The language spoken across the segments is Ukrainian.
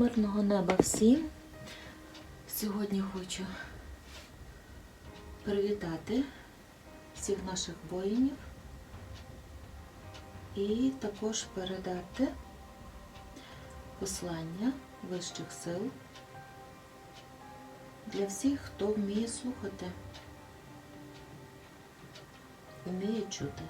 Мирного неба всім. Сьогодні хочу привітати всіх наших воїнів і також передати послання вищих сил для всіх, хто вміє слухати, вміє чути.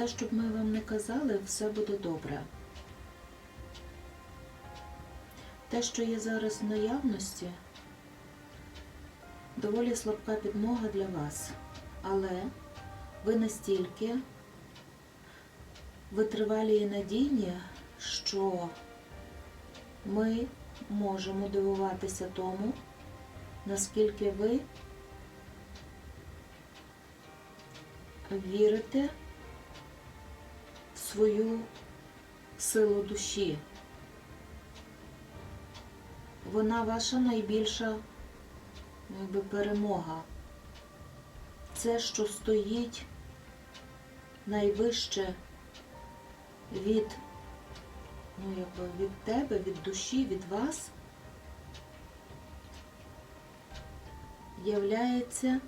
Все, щоб ми вам не казали, все буде добре. Те, що є зараз в наявності, доволі слабка підмога для вас. Але ви настільки витривалі і надійні, що ми можемо дивуватися тому, наскільки ви вірите свою силу душі. Вона ваша найбільша якби, перемога. Це, що стоїть найвище від, ну, якби, від тебе, від душі, від вас, являється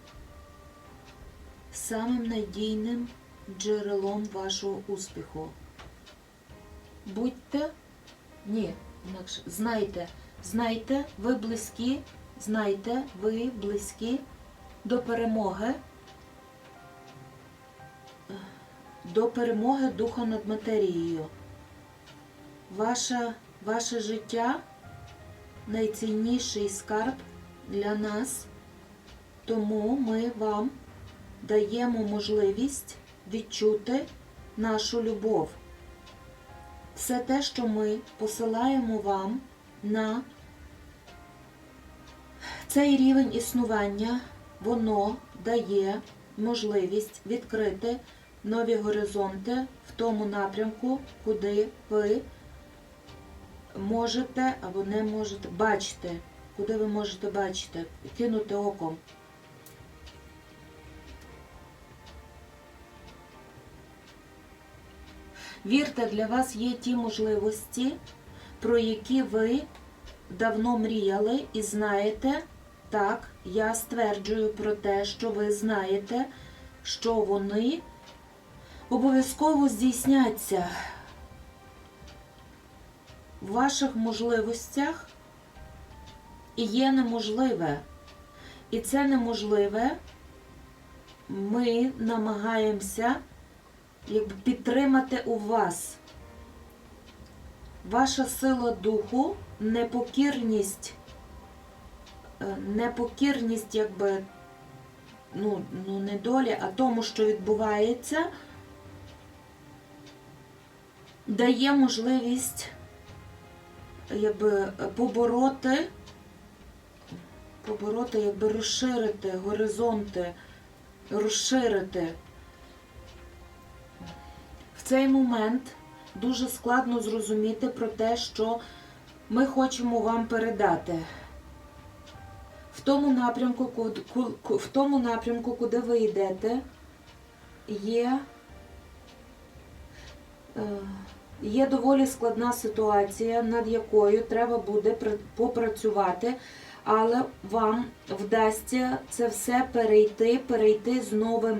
самим надійним джерелом вашого успіху. Будьте, ні, інакше, знайте, знайте, ви близькі, знайте, ви близькі до перемоги, до перемоги духа над матерією. Ваше, ваше життя найцінніший скарб для нас, тому ми вам даємо можливість відчути нашу любов. Все те, що ми посилаємо вам на цей рівень існування, воно дає можливість відкрити нові горизонти в тому напрямку, куди ви можете або не можете бачити, куди ви можете бачити, кинути оком. Вірте, для вас є ті можливості, про які ви давно мріяли і знаєте, так, я стверджую про те, що ви знаєте, що вони обов'язково здійсняться. В ваших можливостях і є неможливе. І це неможливе ми намагаємося якби підтримати у вас. Ваша сила духу, непокірність, е, непокірність, якби, ну, ну, не долі, а тому, що відбувається, дає можливість якби, побороти, побороти, якби розширити горизонти, розширити. В цей момент дуже складно зрозуміти про те, що ми хочемо вам передати. В тому напрямку, в тому напрямку, куди ви йдете, є, е, є доволі складна ситуація, над якою треба буде попрацювати, але вам вдасться це все перейти, перейти з новим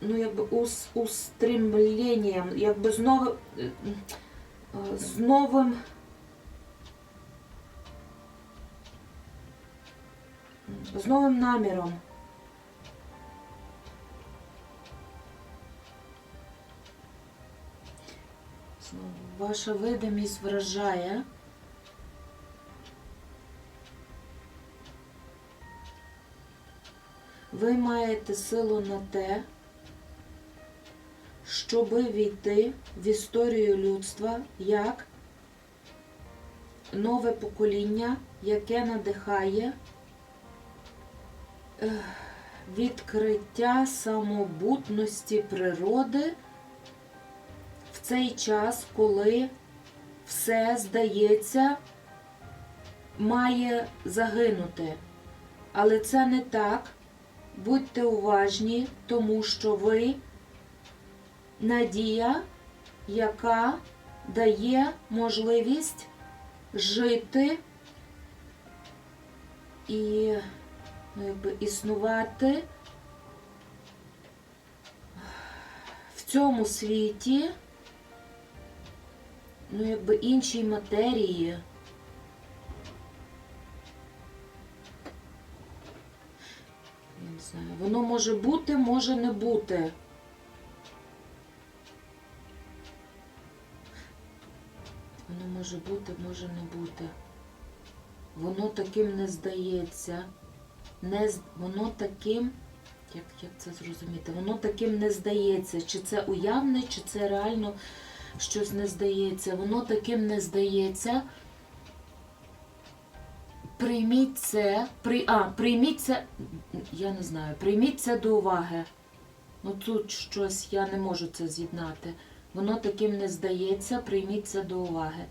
ну, якби ус, устремленням, якби з новим, е, е, з новим з новим наміром. Ваша видимість вражає. Ви маєте силу на те, щоби війти в історію людства як нове покоління, яке надихає відкриття самобутності природи в цей час, коли все, здається, має загинути. Але це не так. Будьте уважні, тому що ви надія, яка дає можливість жити і ну, якби, існувати в цьому світі, ну, якби іншій матерії. Я воно може бути, може не бути. Воно може бути, може не бути. Воно таким не здається. Не, воно таким, як, як це зрозуміти? Воно таким не здається. Чи це уявне, чи це реально щось не здається. Воно таким не здається. Прийміть це, при, а, прийміть це, я не знаю, прийміть це до уваги. Ну тут щось я не можу це з'єднати. Воно таким не здається, прийміть це до уваги.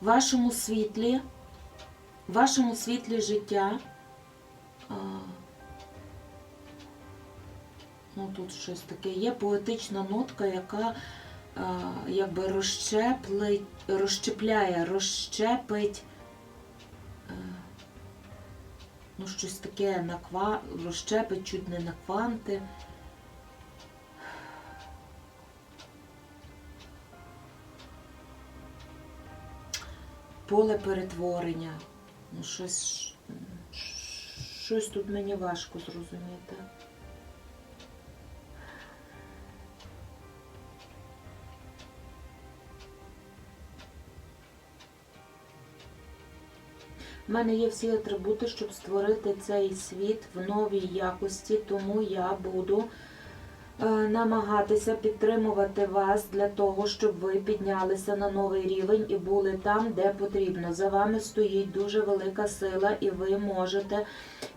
В вашому світлі, в вашому світлі життя. А, ну тут щось таке є поетична нотка, яка якби розщеплить, розщепляє, розщепить. е, Ну, щось таке на ква... розщепить чуть не на кванти. Поле перетворення. Ну, щось, щось тут мені важко зрозуміти. У мене є всі атрибути, щоб створити цей світ в новій якості, тому я буду е, намагатися підтримувати вас для того, щоб ви піднялися на новий рівень і були там, де потрібно. За вами стоїть дуже велика сила, і ви можете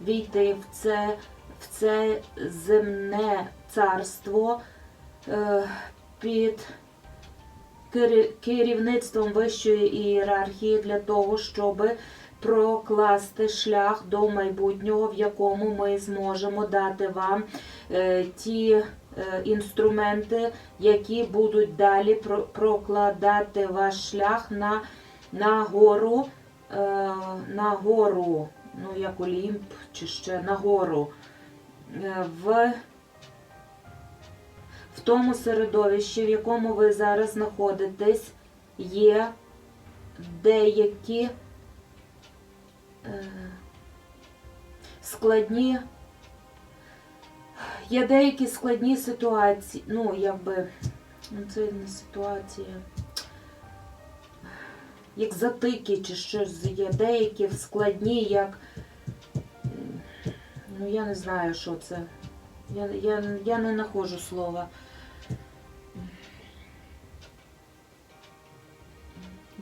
війти в це, в це земне царство е, під керівництвом вищої ієрархії для того, щоби прокласти шлях до майбутнього, в якому ми зможемо дати вам е, ті е, інструменти, які будуть далі про- прокладати ваш шлях на, на гору, е, на гору, ну як Олімп, чи ще на гору. В в тому середовищі, в якому ви зараз знаходитесь, є деякі складні, є деякі складні ситуації, ну, якби, ну, це не ситуація, як затики чи щось є, деякі складні, як, ну, я не знаю, що це. Я, я, я не знаходжу слова.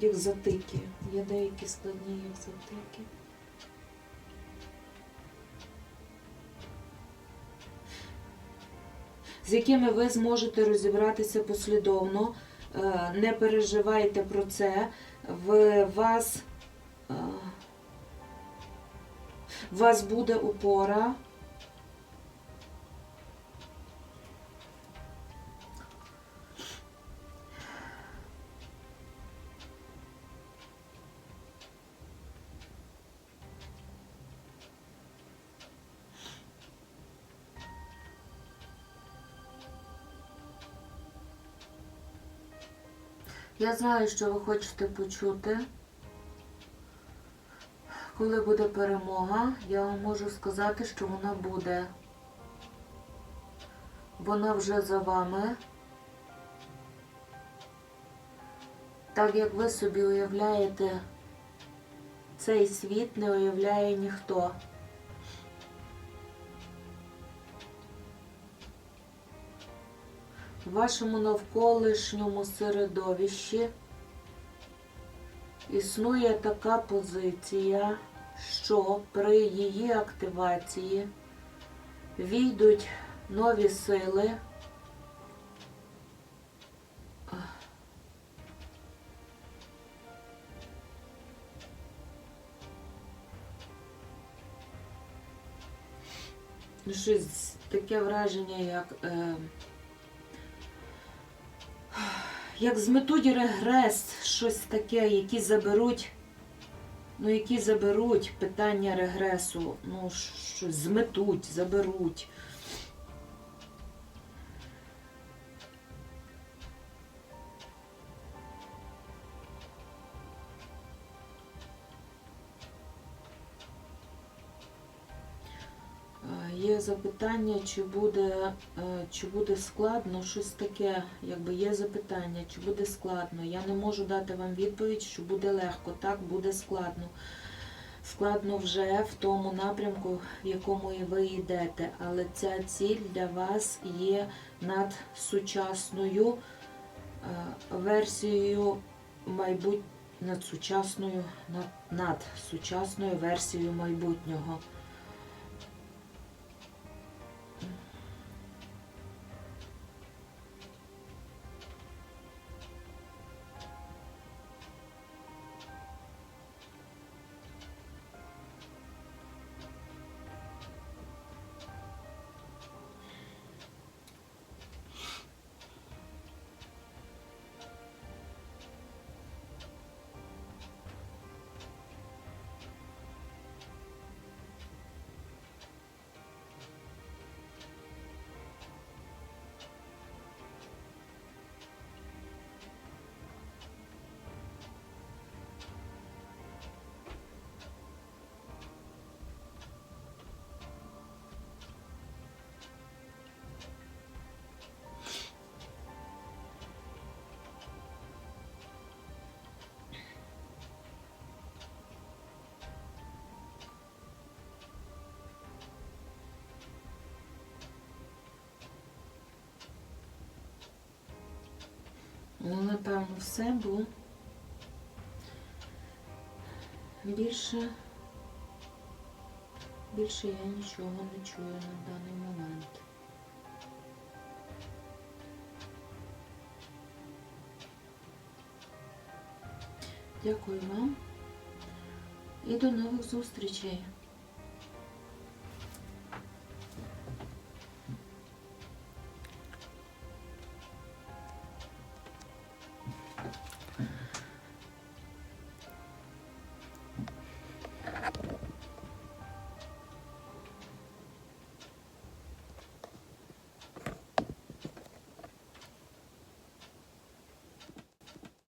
Як затики. Є деякі складні, як затики. З якими ви зможете розібратися послідовно. Е, Не переживайте про це. В вас, е, вас буде опора. Я знаю, що ви хочете почути. Коли буде перемога, я вам можу сказати, що вона буде. Вона вже за вами. Так як ви собі уявляєте, цей світ не уявляє ніхто. В вашому навколишньому середовищі існує така позиція, що при її активації війдуть нові сили. Щось таке враження, як. Е, як зметуть регрес, щось таке, які заберуть. Ну, які заберуть питання регресу. Ну, щось зметуть, заберуть. Є запитання, чи буде, е, чи буде складно, щось таке, якби є запитання, чи буде складно. Я не можу дати вам відповідь, що буде легко. Так, буде складно. Складно вже в тому напрямку, в якому і ви йдете. Але ця ціль для вас є над сучасною е, версією майбут... над сучасною, над, над сучасною версією майбутнього. Ну, напевно, все, бо більше, більше я нічого не чую на даний момент. Дякую вам і до нових зустрічей.